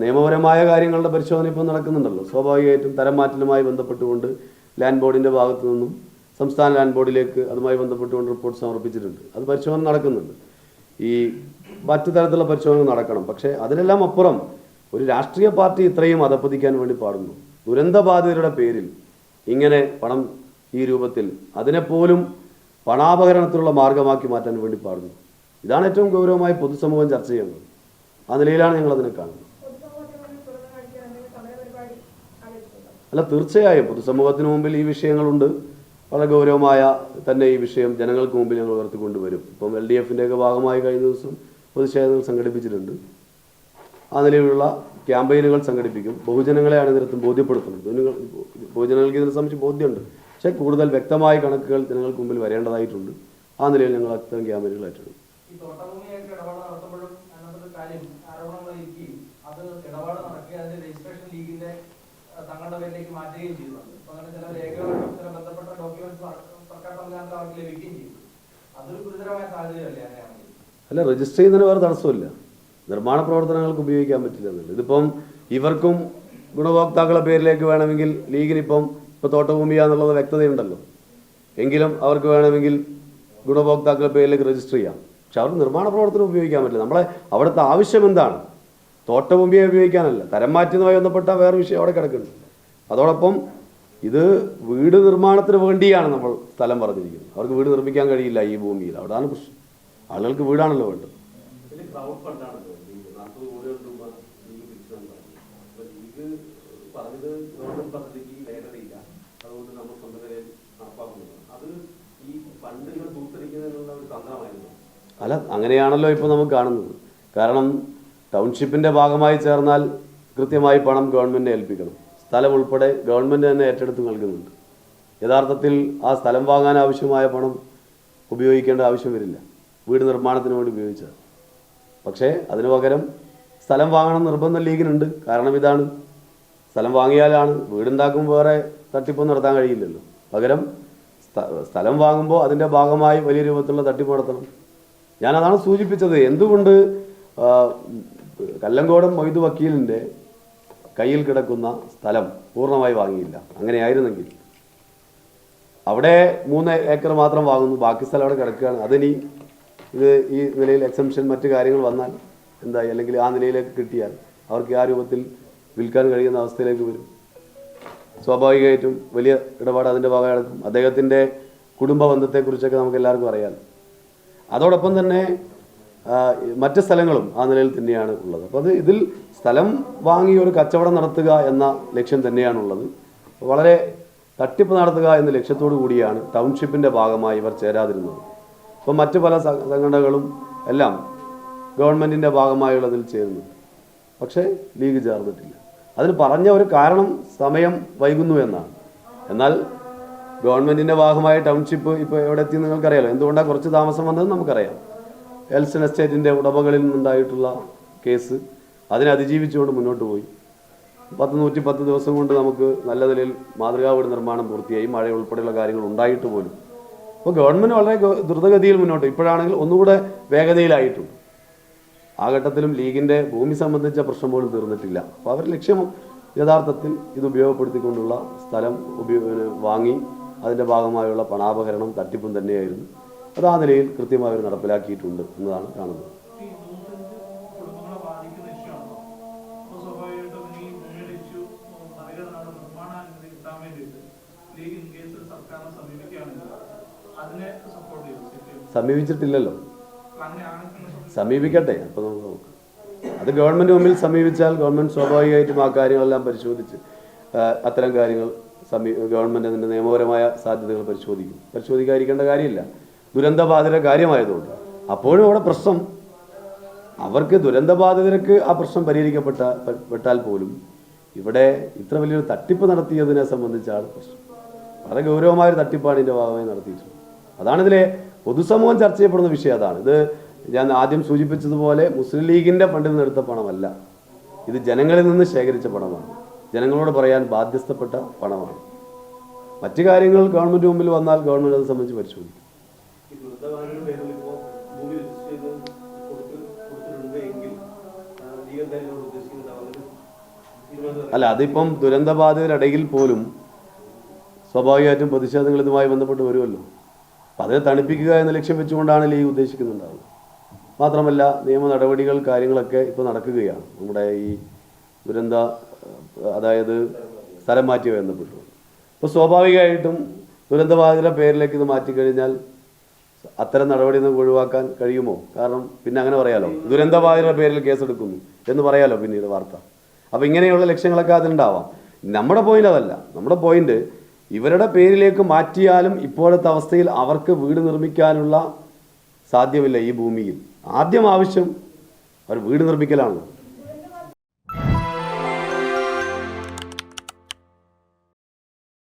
നിയമപരമായ കാര്യങ്ങളുടെ പരിശോധന ഇപ്പോൾ നടക്കുന്നുണ്ടല്ലോ. സ്വാഭാവികമായിട്ടും തരം മാറ്റലുമായി ബന്ധപ്പെട്ടുകൊണ്ട് ലാൻഡ് ബോർഡിന്റെ ഭാഗത്തു നിന്നും സംസ്ഥാന ലാൻഡ് ബോർഡിലേക്ക് അതുമായി ബന്ധപ്പെട്ടുകൊണ്ട് റിപ്പോർട്ട് സമർപ്പിച്ചിട്ടുണ്ട്. അത് പരിശോധന നടക്കുന്നുണ്ട്. ഈ മറ്റു തരത്തിലുള്ള പരിശോധന നടക്കണം. പക്ഷേ അതിനെല്ലാം അപ്പുറം ഒരു രാഷ്ട്രീയ പാർട്ടി ഇത്രയും അധപ്പതിക്കാൻ വേണ്ടി പാടുന്നു. ദുരന്തബാധിതരുടെ പേരിൽ ഇങ്ങനെ പണം ഈ രൂപത്തിൽ അതിനെപ്പോലും പണാപകരണത്തിനുള്ള മാർഗമാക്കി മാറ്റാൻ വേണ്ടി പാടുന്നു. ഇതാണ് ഏറ്റവും ഗൗരവമായി പൊതുസമൂഹം ചർച്ച ചെയ്യുന്നത്. ആ നിലയിലാണ് ഞങ്ങൾ അതിനെ കാണുന്നത്. അല്ല തീർച്ചയായും. പൊതുസമൂഹത്തിന് മുമ്പിൽ ഈ വിഷയങ്ങളുണ്ട്. വളരെ ഗൗരവമായ തന്നെ ഈ വിഷയം ജനങ്ങൾക്ക് മുമ്പിൽ ഞങ്ങൾ ഉയർത്തിക്കൊണ്ടുവരും. ഇപ്പം എൽ ഡി എഫിന്റെയൊക്കെ ഭാഗമായി കഴിഞ്ഞ ദിവസം പ്രതിഷേധങ്ങൾ സംഘടിപ്പിച്ചിട്ടുണ്ട്. ആ നിലയിലുള്ള ക്യാമ്പയിനുകൾ സംഘടിപ്പിക്കും. ബഹുജനങ്ങളെ അണിനിരത്തും ബോധ്യപ്പെടുത്തുന്നുണ്ട് ഇതിന് ബഹുജനങ്ങൾക്ക് ഇതിനെ സംബന്ധിച്ച് ബോധ്യമുണ്ട്. പക്ഷേ കൂടുതൽ വ്യക്തമായ കണക്കുകൾ ജനങ്ങൾക്ക് മുമ്പിൽ വരേണ്ടതായിട്ടുണ്ട്. ആ നിലയിൽ ഞങ്ങൾ അത്തരം ക്യാമ്പയിനുകൾ ഏറ്റെടുക്കും. അത് ഇടപാട് നടക്കുകയും അതിന്റെ രജിസ്ട്രേഷൻ ലീഗിന്റെ തങ്ങളുടെ പേരിലേക്ക് മാറ്റുകയും ചെയ്യുന്നുണ്ട് അപ്പൊ അങ്ങനെ ചില രേഖകളും ബന്ധപ്പെട്ട ഡോക്യുമെന്റ്സ് സർക്കാർ സംവിധാനത്തിൽ അവർക്ക് ലഭിക്കുകയും ചെയ്തു. അതൊരു ഗുരുതരമായ സാഹചര്യമല്ലേ അല്ല രജിസ്റ്റർ ചെയ്യുന്നതിന് വേറെ തടസ്സമില്ല. നിർമ്മാണ പ്രവർത്തനങ്ങൾക്ക് ഉപയോഗിക്കാൻ പറ്റില്ല എന്നുള്ളത്. ഇതിപ്പം ഇവർക്കും ഗുണഭോക്താക്കളുടെ പേരിലേക്ക് വേണമെങ്കിൽ ലീഗിനിപ്പം ഇപ്പോൾ തോട്ടഭൂമിയാന്നുള്ളത് വ്യക്തതയുണ്ടല്ലോ. എങ്കിലും അവർക്ക് വേണമെങ്കിൽ ഗുണഭോക്താക്കളുടെ പേരിലേക്ക് രജിസ്റ്റർ ചെയ്യാം. പക്ഷെ അവർക്ക് നിർമ്മാണ പ്രവർത്തനം ഉപയോഗിക്കാൻ പറ്റില്ല. നമ്മളെ അവിടുത്തെ ആവശ്യം എന്താണ്? തോട്ടഭൂമിയെ ഉപയോഗിക്കാനല്ല. തരം മാറ്റുന്നതുമായി ബന്ധപ്പെട്ട വേറെ വിഷയം അവിടെ കിടക്കുന്നുണ്ട്. അതോടൊപ്പം ഇത് വീട് നിർമ്മാണത്തിന് വേണ്ടിയാണ് നമ്മൾ സ്ഥലം പറഞ്ഞിരിക്കുന്നത്. അവർക്ക് വീട് നിർമ്മിക്കാൻ കഴിയില്ല ഈ ഭൂമിയിൽ. അവിടെയാണ് പ്രശ്നം ആളുകൾക്ക് വീടാണല്ലോ വേണ്ടത്. അല്ല അങ്ങനെയാണല്ലോ ഇപ്പോൾ നമുക്ക് കാണുന്നത്. കാരണം ടൗൺഷിപ്പിന്റെ ഭാഗമായി ചേർന്നാൽ കൃത്യമായി പണം ഗവൺമെന്റിനെ ഏൽപ്പിക്കണം. സ്ഥലം ഉൾപ്പെടെ ഗവൺമെന്റ് തന്നെ ഏറ്റെടുത്ത് നൽകുന്നുണ്ട്. യഥാർത്ഥത്തിൽ ആ സ്ഥലം വാങ്ങാൻ ആവശ്യമായ പണം ഉപയോഗിക്കേണ്ട ആവശ്യം വരില്ല. വീട് നിർമ്മാണത്തിന് വേണ്ടി ഉപയോഗിച്ചത്. പക്ഷേ അതിനു പകരം സ്ഥലം വാങ്ങണം നിർബന്ധം ലീഗിനുണ്ട്. കാരണം ഇതാണ്. സ്ഥലം വാങ്ങിയാലാണ് വീടുണ്ടാക്കും വേറെ തട്ടിപ്പൊന്നും നടത്താൻ കഴിയില്ലല്ലോ. പകരം സ്ഥലം വാങ്ങുമ്പോൾ അതിന്റെ ഭാഗമായി വലിയ രൂപത്തിലുള്ള തട്ടിപ്പ് നടത്തണം. ഞാനതാണ് സൂചിപ്പിച്ചത്. എന്തുകൊണ്ട് കല്ലങ്കോടം മൊയ്തു വക്കീലിന്റെ കയ്യിൽ കിടക്കുന്ന സ്ഥലം പൂർണമായി വാങ്ങിയില്ല. അങ്ങനെയായിരുന്നെങ്കിൽ. അവിടെ മൂന്ന് ഏക്കർ മാത്രം വാങ്ങുന്നു. ബാക്കി സ്ഥലം അവിടെ കിടക്കുകയാണ്. അതിനി ഇത് ഈ നിലയിൽ എക്സംഷൻ മറ്റു കാര്യങ്ങൾ വന്നാൽ എന്തായി? അല്ലെങ്കിൽ ആ നിലയിലേക്ക് കിട്ടിയാൽ അവർക്ക് ആ രൂപത്തിൽ വിൽക്കാൻ കഴിയുന്ന അവസ്ഥയിലേക്ക് വരും. സ്വാഭാവികമായിട്ടും വലിയ ഇടപാട് അതിന്റെ ഭാഗമായി നടക്കും. അദ്ദേഹത്തിന്റെ കുടുംബ ബന്ധത്തെക്കുറിച്ചൊക്കെ നമുക്ക് എല്ലാവർക്കും അറിയാം. അതോടൊപ്പം തന്നെ മറ്റ് സ്ഥലങ്ങളും ആ നിലയിൽ തന്നെയാണ് ഉള്ളത്. അപ്പോൾ അത് ഇതിൽ സ്ഥലം വാങ്ങി ഒരു കച്ചവടം നടത്തുക എന്ന ലക്ഷ്യം തന്നെയാണുള്ളത്. വളരെ തട്ടിപ്പ് നടത്തുക എന്ന ലക്ഷ്യത്തോടു കൂടിയാണ് ടൗൺഷിപ്പിന്റെ ഭാഗമായി ഇവർ ചേരാതിരുന്നത്. അപ്പോൾ മറ്റു പല സംഘടനകളും എല്ലാം ഗവൺമെന്റിന്റെ ഭാഗമായുള്ളതിൽ ചേരുന്നു. പക്ഷേ ലീഗ് ചേർന്നിട്ടില്ല. അതിന് പറഞ്ഞ ഒരു കാരണം സമയം വൈകുന്നു എന്നാണ്. എന്നാൽ ഗവൺമെന്റിന്റെ ഭാഗമായ ടൗൺഷിപ്പ് ഇപ്പോൾ എവിടെ എത്തി നിങ്ങൾക്കറിയാലോ. എന്തുകൊണ്ടാണ് കുറച്ച് താമസം വന്നത് നമുക്കറിയാം. എൽസൺ എസ്റ്റേറ്റിന്റെ ഉടമകളിൽ നിന്നുണ്ടായിട്ടുള്ള കേസ് അതിനെ അതിജീവിച്ചുകൊണ്ട് മുന്നോട്ട് പോയി. പത്ത് നൂറ്റി പത്ത് ദിവസം കൊണ്ട് നമുക്ക് നല്ല നിലയിൽ മാതൃകാ വീട് നിർമ്മാണം പൂർത്തിയായി. മഴ ഉൾപ്പെടെയുള്ള കാര്യങ്ങൾ ഉണ്ടായിട്ട് പോലും. അപ്പോൾ ഗവൺമെന്റ് വളരെ ദ്രുതഗതിയിൽ മുന്നോട്ട്. ഇപ്പോഴാണെങ്കിൽ ഒന്നുകൂടെ വേഗതയിലായിട്ടുണ്ട്. ആ ഘട്ടത്തിലും ലീഗിന്റെ ഭൂമി സംബന്ധിച്ച പ്രശ്നം പോലും തീർന്നിട്ടില്ല. അപ്പോൾ അവർ ലക്ഷ്യം യഥാർത്ഥത്തിൽ ഇത് ഉപയോഗപ്പെടുത്തിക്കൊണ്ടുള്ള സ്ഥലം ഉപയോഗ വാങ്ങി അതിന്റെ ഭാഗമായുള്ള പണാപകരണം തട്ടിപ്പും തന്നെയായിരുന്നു. അത് ആ നിലയിൽ കൃത്യമായി അവർ നടപ്പിലാക്കിയിട്ടുണ്ട് എന്നതാണ് കാണുന്നത്. സമീപിച്ചിട്ടില്ലല്ലോ. സമീപിക്കട്ടെ അപ്പോൾ നമുക്ക് നോക്കാം. അത് ഗവൺമെന്റ് മുമ്പിൽ സമീപിച്ചാൽ ഗവൺമെന്റ് സ്വാഭാവികമായിട്ടും ആ കാര്യങ്ങളെല്ലാം പരിശോധിച്ച് അത്തരം കാര്യങ്ങൾ സമീ ഗവൺമെന്റ് നിയമപരമായ സാധ്യതകൾ പരിശോധിക്കും. പരിശോധിക്കാതിരിക്കേണ്ട കാര്യമില്ല. ദുരന്തബാധിത കാര്യമായതുകൊണ്ട്. അപ്പോഴും അവിടെ പ്രശ്നം. അവർക്ക് ദുരന്തബാധിതർക്ക് ആ പ്രശ്നം പരിഹരിക്കപ്പെട്ട പെട്ടാൽ പോലും ഇവിടെ ഇത്ര വലിയൊരു തട്ടിപ്പ് നടത്തിയതിനെ സംബന്ധിച്ചാണ് പ്രശ്നം. വളരെ ഗൗരവമായ ഒരു തട്ടിപ്പാണ് ഇതിന്റെ ഭാഗമായി നടത്തിയിട്ടുള്ളത്. അതാണ് ഇതിലെ പൊതുസമൂഹം ചർച്ച ചെയ്യപ്പെടുന്ന വിഷയം. അതാണ്. ഇത് ഞാൻ ആദ്യം സൂചിപ്പിച്ചതുപോലെ മുസ്ലിം ലീഗിന്റെ ഫണ്ടിൽ നിന്ന് എടുത്ത പണമല്ല. ഇത് ജനങ്ങളിൽ നിന്ന് ശേഖരിച്ച പണമാണ്. ജനങ്ങളോട് പറയാൻ ബാധ്യസ്ഥപ്പെട്ട പണമാണ്. മറ്റു കാര്യങ്ങൾ ഗവൺമെന്റ് മുമ്പിൽ വന്നാൽ ഗവൺമെന്റ് അത് സംബന്ധിച്ച് പരിശോധിക്കും. ദുരിതബാധിതരുടെ പേരിൽ ഇപ്പോൾ ഭൂമി രജിസ്റ്റർ ചെയ്ത് കൊടുത്ത് കൊടുത്തിട്ടുണ്ട് എങ്കിൽ ഉദ്ദേശിക്കുന്നത് അല്ല അതിപ്പം ദുരന്തബാധിതരിടയിൽ പോലും സ്വാഭാവികമായിട്ടും പ്രതിഷേധങ്ങൾ ഇതുമായി ബന്ധപ്പെട്ട് വരുമല്ലോ. അപ്പം അതിനെ തണുപ്പിക്കുക എന്ന ലക്ഷ്യം വെച്ചുകൊണ്ടാണ് ലീഗ് ഉദ്ദേശിക്കുന്നുണ്ടാവുക. മാത്രമല്ല നിയമ നടപടികൾ കാര്യങ്ങളൊക്കെ ഇപ്പോൾ നടക്കുകയാണ്. നമ്മുടെ ഈ ദുരന്ത അതായത് സ്ഥലം മാറ്റി ബന്ധപ്പെട്ടു അപ്പോൾ സ്വാഭാവികമായിട്ടും ദുരന്തബാധിതരുടെ പേരിലേക്ക് ഇത് മാറ്റിക്കഴിഞ്ഞാൽ അത്തരം നടപടി നിന്ന് ഒഴിവാക്കാൻ കഴിയുമോ? കാരണം പിന്നെ അങ്ങനെ പറയാലോ. ദുരന്തബാധിതരുടെ പേരിൽ കേസെടുക്കുന്നു എന്ന് പറയാലോ പിന്നീട് വാർത്ത. അപ്പം ഇങ്ങനെയുള്ള ലക്ഷ്യങ്ങളൊക്കെ അതിലുണ്ടാവാം. നമ്മുടെ പോയിന്റ് അതല്ല. നമ്മുടെ പോയിന്റ് ഇവരുടെ പേരിലേക്ക് മാറ്റിയാലും ഇപ്പോഴത്തെ അവസ്ഥയിൽ അവർക്ക് വീട് നിർമ്മിക്കാനുള്ള സാധ്യമില്ല ഈ ഭൂമിയിൽ. ആദ്യം ആവശ്യം അവർ വീട് നിർമ്മിക്കലാണ്